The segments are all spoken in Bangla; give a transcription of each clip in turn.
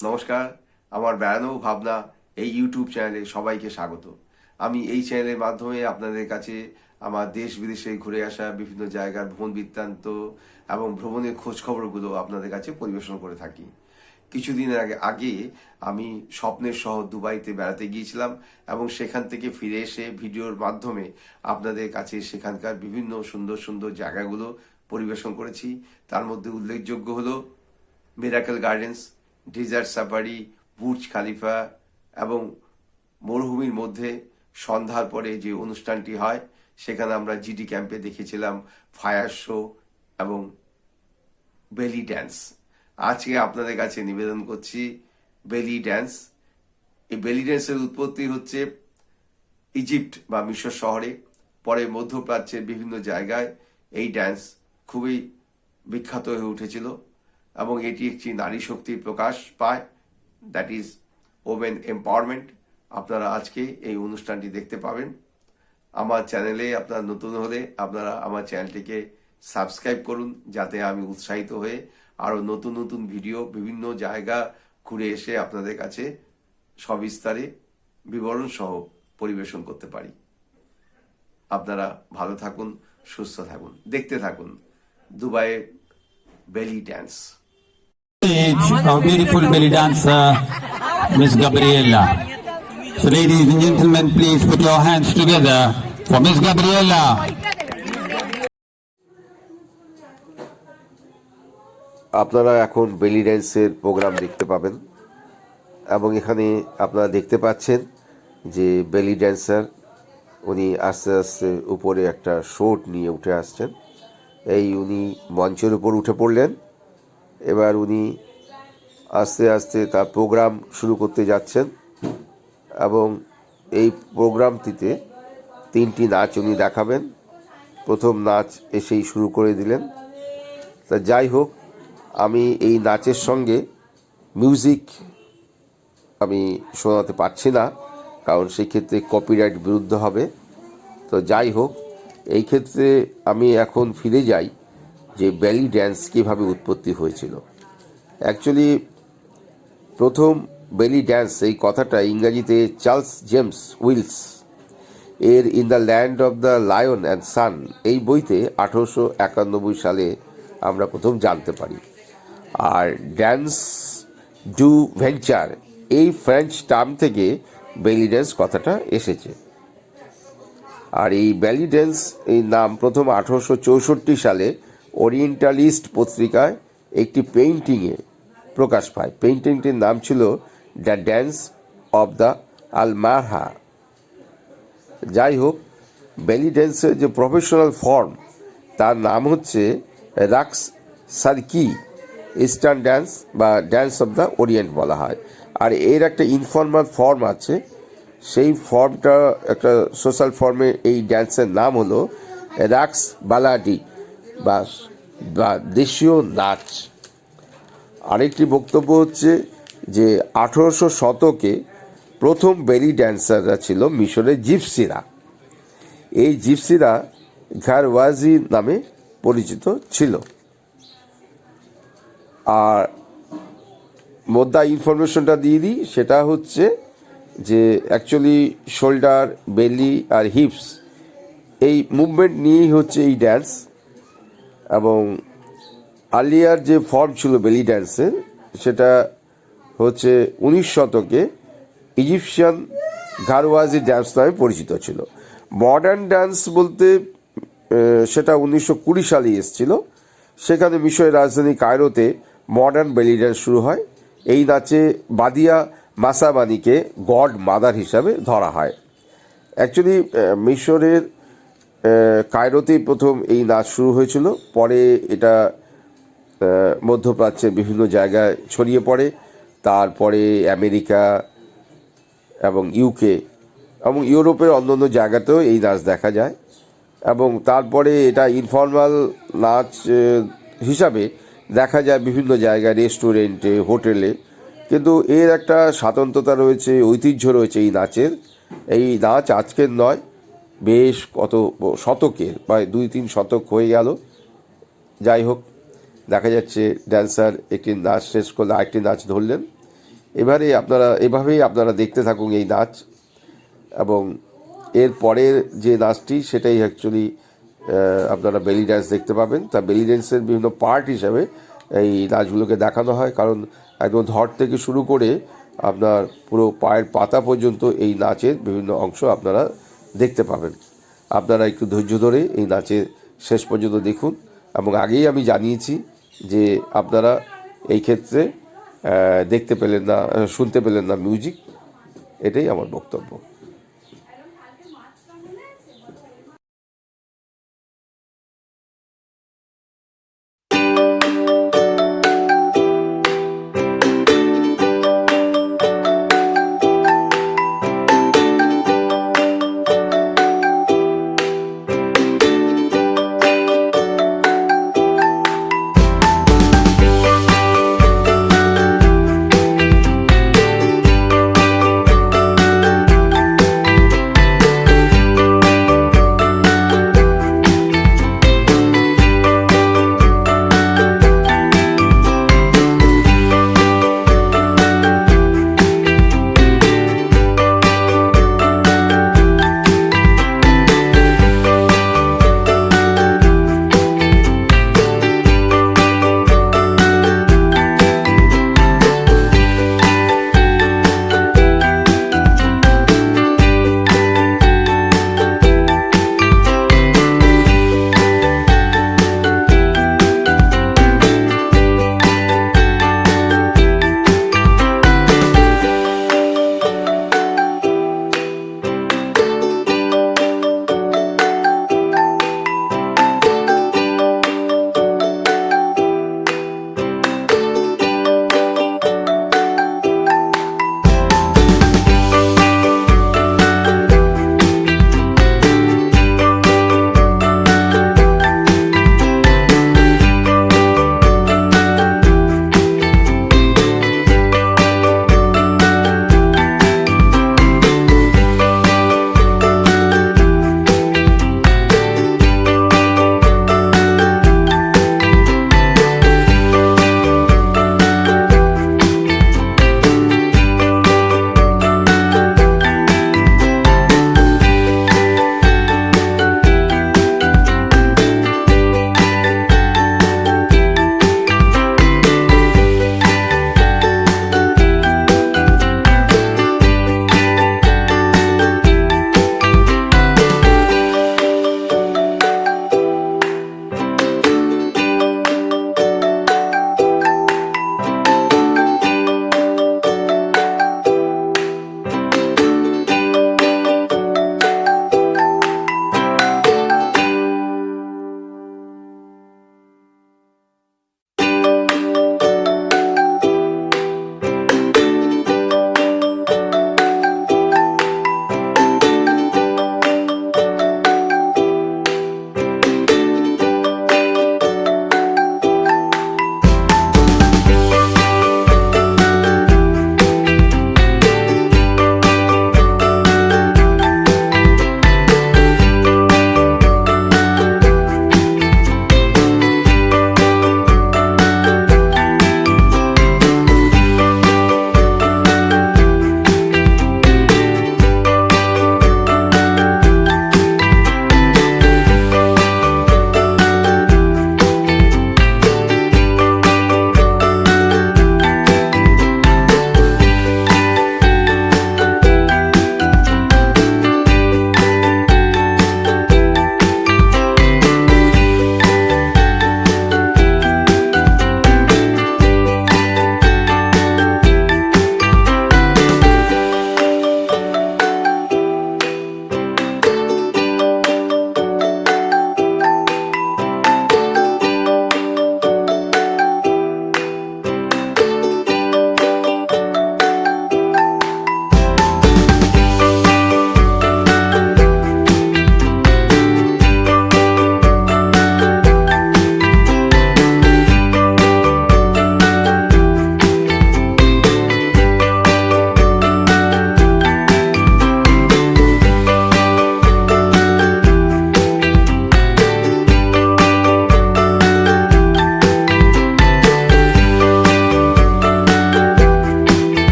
নমস্কার, আমার বেড়ানো ভাবনা, এই ইউটিউব চ্যানেলে সবাইকে স্বাগত। আমি এই চ্যানেলের মাধ্যমে আপনাদের কাছে আমার দেশ বিদেশে ঘুরে আসা, বিভিন্ন জায়গার ভ্রমণ বৃত্তান্ত এবং ভ্রমণের খোঁজখবরগুলো আপনাদের কাছে পরিবেশন করে থাকি। কিছুদিন আগে আগে আমি স্বপ্নের শহর দুবাইতে বেড়াতে গিয়েছিলাম এবং সেখান থেকে ফিরে এসে ভিডিওর মাধ্যমে আপনাদের কাছে সেখানকার বিভিন্ন সুন্দর সুন্দর জায়গাগুলো পরিবেশন করেছি। তার মধ্যে উল্লেখযোগ্য হলো Miracle Gardens Desert Safari, Burj Khalifa এবং মরুভূমির মধ্যে সন্ধ্যার পরে যে অনুষ্ঠানটি হয়, সেখানে আমরা জিডি ক্যাম্পে দেখেছিলাম ফায়ার শো এবং বেলি ড্যান্স। আজকে আপনাদের কাছে নিবেদন করছি বেলি ড্যান্স। এই বেলি ড্যান্সের উৎপত্তি হচ্ছে ইজিপ্ট বা মিশর শহরে, পরে মধ্যপ্রাচ্যের বিভিন্ন জায়গায় এই ড্যান্স খুবই বিখ্যাত হয়ে উঠেছিল। এবং এটি একটি নারী শক্তির প্রকাশ পায়। দ্যাট ইজ ওমেন এম্পাওয়ারমেন্ট আপনারা আজকে এই অনুষ্ঠানটি দেখতে পাবেন। আমার চ্যানেলে আপনারা নতুন হলে আপনারা আমার চ্যানেলটিকে সাবস্ক্রাইব করুন, যাতে আমি উৎসাহিত হয়ে আরও নতুন নতুন ভিডিও বিভিন্ন জায়গা ঘুরে এসে আপনাদের কাছে সবিস্তারে বিবরণ সহ পরিবেশন করতে পারি। আপনারা ভালো থাকুন, সুস্থ থাকুন, দেখতে থাকুন। দুবাইয়ের belly dance. Stage our beautiful belly dancer, Miss Gabriella. So ladies and gentlemen, please put your hands together for Miss Gabriella. আপনারা এখন বেলি ড্যান্সের প্রোগ্রাম দেখতে পাবেন এবং এখানে আপনারা দেখতে পাচ্ছেন যে বেলি ড্যান্সার উনি আস্তে আস্তে উপরে একটা শোট নিয়ে উঠে আসছেন এই উনি মঞ্চের উপর উঠে পড়লেন এবার উনি আস্তে আস্তে তার প্রোগ্রাম শুরু করতে যাচ্ছেন এবং এই প্রোগ্রামটিতে তিনটি নাচ উনি দেখাবেন। প্রথম নাচ এসেই শুরু করে দিলেন। তা যাই হোক, আমি এই নাচের সঙ্গে মিউজিক আমি শোনাতে পারছি না, কারণ সেক্ষেত্রে কপিরাইট বিরুদ্ধ হবে। তো যাই হোক, এই ক্ষেত্রে আমি এখন ফিরে যাই। যে ব্যালি ড্যান্স কীভাবে উৎপত্তি হয়েছিল। অ্যাকচুয়ালি প্রথম বেলি ড্যান্স এই কথাটা ইংরাজিতে চার্লস জেমস উইলস এর In the Land of the Lion and Sun এই বইতে আঠারোশো একানব্বই সালে আমরা প্রথম জানতে পারি। আর ড্যান্স ডু ভেঞ্চার এই ফ্রেঞ্চ টার্ম থেকে বেলি ড্যান্স কথাটা এসেছে। আর এই ব্যালি ড্যান্স এই নাম প্রথম আঠারোশো চৌষট্টি সালে ওরিয়েন্টালিস্ট পত্রিকায় একটি পেইন্টিংয়ে প্রকাশ পায়। পেইন্টিংটির নাম ছিল দ্য ড্যান্স অব দ্য আলমারহা যাই হোক বেলি ড্যান্সের যে প্রফেশনাল ফর্ম তার নাম হচ্ছে রাক্স সার্কি ইস্টার্ন ড্যান্স বা ড্যান্স অফ দ্য ওরিয়েন্ট বলা হয়। আর এর একটা ইনফর্মাল ফর্ম আছে। সেই ফর্মটা একটা সোশ্যাল ফর্মে এই ড্যান্সের নাম হলো রাক্স বালাডি বা বা দেশীয় নাচ। আরেকটি বক্তব্য হচ্ছে যে আঠেরোশো শতকে প্রথম বেলি ড্যান্সাররা ছিল মিশরের জিপসিরা। এই জিপসিরা ঘারওয়াজি নামে পরিচিত ছিল। আর মোদ্দা ইনফরমেশনটা দিয়ে দিই, সেটা হচ্ছে যে অ্যাকচুয়ালি শোল্ডার বেলি আর হিপস এই মুভমেন্ট নিয়েই হচ্ছে এই ড্যান্স এবং আলিয়ার যে ফর্ম ছিল বেলি ড্যান্সের, সেটা হচ্ছে উনিশ শতকে ইজিপশিয়ান ঘারওয়াজি ড্যান্স নামে পরিচিত ছিল। মডার্ন ড্যান্স বলতে সেটা উনিশশো কুড়ি সালে এসেছিল। সেখানে মিশরের রাজধানী কায়রোতে মডার্ন বেলি ড্যান্স শুরু হয়। এই নাচে বাদিয়া মাসাবানিকে গড মাদার হিসাবে ধরা হয়। অ্যাকচুয়ালি মিশরের কায়রোতেই প্রথম এই নাচ শুরু হয়েছিল। পরে এটা মধ্যপ্রাচ্যের বিভিন্ন জায়গায় ছড়িয়ে পড়ে। তারপরে আমেরিকা এবং ইউকে এবং ইউরোপের অন্যান্য জায়গাতেও এই নাচ দেখা যায়। এবং তারপরে এটা ইনফর্মাল নাচ হিসাবে দেখা যায় বিভিন্ন জায়গায়, রেস্টুরেন্টে, হোটেলে। কিন্তু এর একটা স্বাতন্ত্রতা রয়েছে, ঐতিহ্য রয়েছে এই নাচের। এই নাচ আজকের নয়। বেশ কত শতকের প্রায় দুই তিন শতক হয়ে গেল। যাই হোক, দেখা যাচ্ছে ড্যান্সার একটি নাচ শেষ করলে আরেকটি নাচ ধরলেন। এবারে আপনারা, এভাবেই আপনারা দেখতে থাকুন এই নাচ। এবং এর পরের যে নাচটি, সেটাই অ্যাকচুয়ালি আপনারা বেলি ড্যান্স দেখতে পাবেন। তা বেলি ড্যান্সের বিভিন্ন পার্ট হিসাবে এই নাচগুলোকে দেখানো হয়। কারণ একদম ধর থেকে শুরু করে আপনার পুরো পায়ের পাতা পর্যন্ত এই নাচের বিভিন্ন অংশ আপনারা দেখতে পাবেন। আপনারা একটু ধৈর্য ধরে এই নাচের শেষ পর্যন্ত দেখুন এবং আগেই আমি জানিয়েছি যে আপনারা এই ক্ষেত্রে দেখতে পেলেন না, শুনতে পেলেন না মিউজিক এটাই আমার বক্তব্য।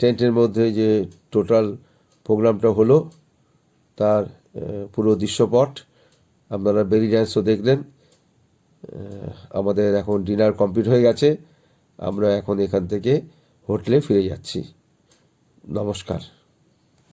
টেন্টের মধ্যে যে টোটাল প্রোগ্রামটা হলো, তার পুরো দৃশ্যপট, আপনারা বেরি ড্যান্সও দেখলেন। আমাদের এখন ডিনার কমপ্লিট হয়ে গেছে। আমরা এখন এখান থেকে হোটেলে ফিরে যাচ্ছি। নমস্কার।